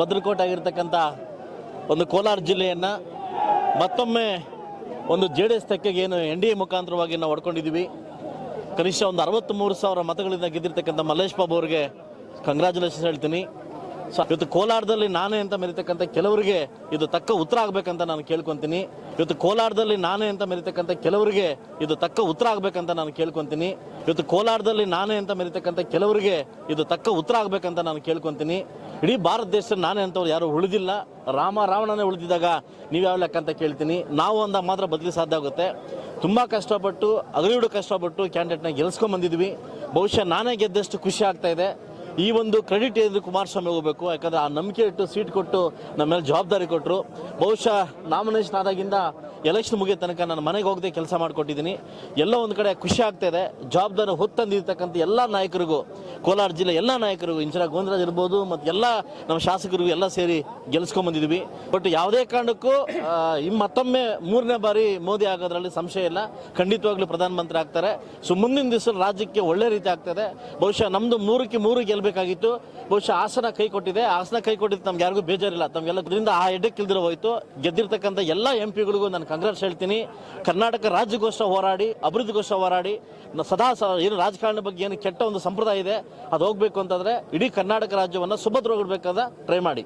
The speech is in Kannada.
ಭದ್ರಕೋಟೆ ಆಗಿರ್ತಕ್ಕಂಥ ಒಂದು ಕೋಲಾರ ಜಿಲ್ಲೆಯನ್ನು ಮತ್ತೊಮ್ಮೆ ಒಂದು ಜೆ ಡಿ ಎಸ್ ತೆಕ್ಕೆಗೆ ಏನು ಎನ್ ಡಿ ಎ ಮುಖಾಂತರವಾಗಿ ನಾವು ಹೊಡ್ಕೊಂಡಿದ್ದೀವಿ. ಕನಿಷ್ಠ ಒಂದು ಅರವತ್ತ್ಮೂರು ಸಾವಿರ ಮತಗಳಿಂದ ಗೆದ್ದಿರ್ತಕ್ಕಂಥ ಮಲ್ಲೇಶ್ ಬಾಬು ಅವರಿಗೆ ಕಂಗ್ರ್ಯಾಚುಲೇಷನ್ಸ್ ಹೇಳ್ತೀನಿ. ಸೊ ಇವತ್ತು ಕೋಲಾರದಲ್ಲಿ ನಾನೇ ಅಂತ ಮೆರಿತಕ್ಕಂಥ ಕೆಲವರಿಗೆ ಇದು ತಕ್ಕ ಉತ್ತರ ಆಗಬೇಕಂತ ನಾನು ಕೇಳ್ಕೊತೀನಿ. ಇವತ್ತು ಕೋಲಾರದಲ್ಲಿ ನಾನೇ ಅಂತ ಮೆರಿತಕ್ಕಂಥ ಕೆಲವರಿಗೆ ಇದು ತಕ್ಕ ಉತ್ತರ ಆಗಬೇಕಂತ ನಾನು ಕೇಳ್ಕೊತೀನಿ. ಇವತ್ತು ಕೋಲಾರದಲ್ಲಿ ನಾನೇ ಅಂತ ಮೆರಿತಕ್ಕಂಥ ಕೆಲವರಿಗೆ ಇದು ತಕ್ಕ ಉತ್ತರ ಆಗಬೇಕಂತ ನಾನು ಕೇಳ್ಕೊತೀನಿ. ಇಡೀ ಭಾರತ ದೇಶ ನಾನೇ ಅಂತವ್ರು ಯಾರು ಉಳಿದಿಲ್ಲ. ರಾಮ ರಾವಣನೇ ಉಳಿದಿದ್ದಾಗ ನೀವು ಯಾವ ಲೆಕ್ಕ ಅಂತ ಕೇಳ್ತೀನಿ. ನಾವು ಅಂದಾಗ ಮಾತ್ರ ಬದಲಿ ಸಾಧ್ಯ ಆಗುತ್ತೆ. ತುಂಬ ಕಷ್ಟಪಟ್ಟು ಅಗಲಿಡು ಕಷ್ಟಪಟ್ಟು ಕ್ಯಾಂಡಿಡೇಟ್ನ ಗೆಲ್ಸ್ಕೊಂಡ್ ಬಂದಿದ್ವಿ. ಬಹುಶಃ ನಾನೇ ಗೆದ್ದಷ್ಟು ಖುಷಿ ಆಗ್ತಾ ಇದೆ. ಈ ಒಂದು ಕ್ರೆಡಿಟ್ ಏನಿದ್ರು ಕುಮಾರಸ್ವಾಮಿ ಹೋಗಬೇಕು. ಯಾಕಂದ್ರೆ ಆ ನಂಬಿಕೆ ಇಟ್ಟು ಸೀಟ್ ಕೊಟ್ಟು ನಮ್ಮ ಮೇಲೆ ಜವಾಬ್ದಾರಿ ಕೊಟ್ಟರು ಬಹುಶಃ ನಾಮಿನೇಷನ್ ಆದಾಗಿಂದ ಎಲೆಕ್ಷನ್ ಮುಗಿಯೋ ತನಕ ನಾನು ಮನೆಗೆ ಹೋಗದೆ ಕೆಲಸ ಮಾಡಿಕೊಟ್ಟಿದ್ದೀನಿ. ಎಲ್ಲ ಒಂದು ಕಡೆ ಖುಷಿ ಆಗ್ತಾ ಇದೆ. ಜವಾಬ್ದಾರಿ ಹೊತ್ತಂದಿರ್ತಕ್ಕಂಥ ಎಲ್ಲ ನಾಯಕರಿಗೂ ಕೋಲಾರ ಜಿಲ್ಲೆ ಎಲ್ಲ ನಾಯಕರು, ಇಂಚರ ಗೋವಿಂದರಾಜ್ ಇರ್ಬೋದು, ಮತ್ತು ಎಲ್ಲ ನಮ್ಮ ಶಾಸಕರಿಗೂ ಎಲ್ಲ ಸೇರಿ ಗೆಲ್ಸ್ಕೊಂಬಂದಿದ್ವಿ ಬಟ್ ಯಾವುದೇ ಕಾರಣಕ್ಕೂ ಈ ಮತ್ತೊಮ್ಮೆ ಮೂರನೇ ಬಾರಿ ಮೋದಿ ಆಗೋದ್ರಲ್ಲಿ ಸಂಶಯ ಇಲ್ಲ. ಖಂಡಿತವಾಗ್ಲೂ ಪ್ರಧಾನಮಂತ್ರಿ ಆಗ್ತಾರೆ. ಸೊ ಮುಂದಿನ ದಿವಸ ರಾಜ್ಯಕ್ಕೆ ಒಳ್ಳೆ ರೀತಿ ಆಗ್ತದೆ. ಬಹುಶಃ ನಮ್ಮದು ಮೂರಕ್ಕೆ ಮೂರು ಗೆಲ್ಲಬೇಕಾಗಿತ್ತು ಬಹುಶಃ ಹಾಸನ ಕೈ ಕೊಟ್ಟಿದೆ. ಹಾಸನ ಕೈ ಕೊಟ್ಟಿದ್ದು ನಮ್ಗೆ ಯಾರಿಗೂ ಬೇಜಾರಿಲ್ಲ. ತಮ್ಗೆಲ್ಲ ಇದರಿಂದ ಆ ಹೆಡ್ಡಕ್ಕೆ ಇಲ್ದಿರೋ ಹೋಯ್ತು. ಗೆದ್ದಿರ್ತಕ್ಕಂಥ ಎಲ್ಲ ಎಂ ಪಿಗಳಿಗೂ ನಾನು ಕಾಂಗ್ರೆಸ್ ಹೇಳ್ತೀನಿ. ಕರ್ನಾಟಕ ರಾಜ್ಯಗೋಸ್ಕರ ಹೋರಾಡಿ ಅಭಿವೃದ್ಧಿಗೋಸ್ಕರ ಹೋರಾಡಿ ಸದಾ ಏನು ರಾಜಕಾರಣ ಬಗ್ಗೆ ಏನು ಕೆಟ್ಟ ಒಂದು ಸಂಪ್ರದಾಯ ಇದೆ. ಅದು ಹೋಗ್ಬೇಕು ಅಂತಂದ್ರೆ ಇಡೀ ಕರ್ನಾಟಕ ರಾಜ್ಯವನ್ನು ಸುಭದ್ರಗೊಳ್ಬೇಕಾದ ಟ್ರೈ ಮಾಡಿ.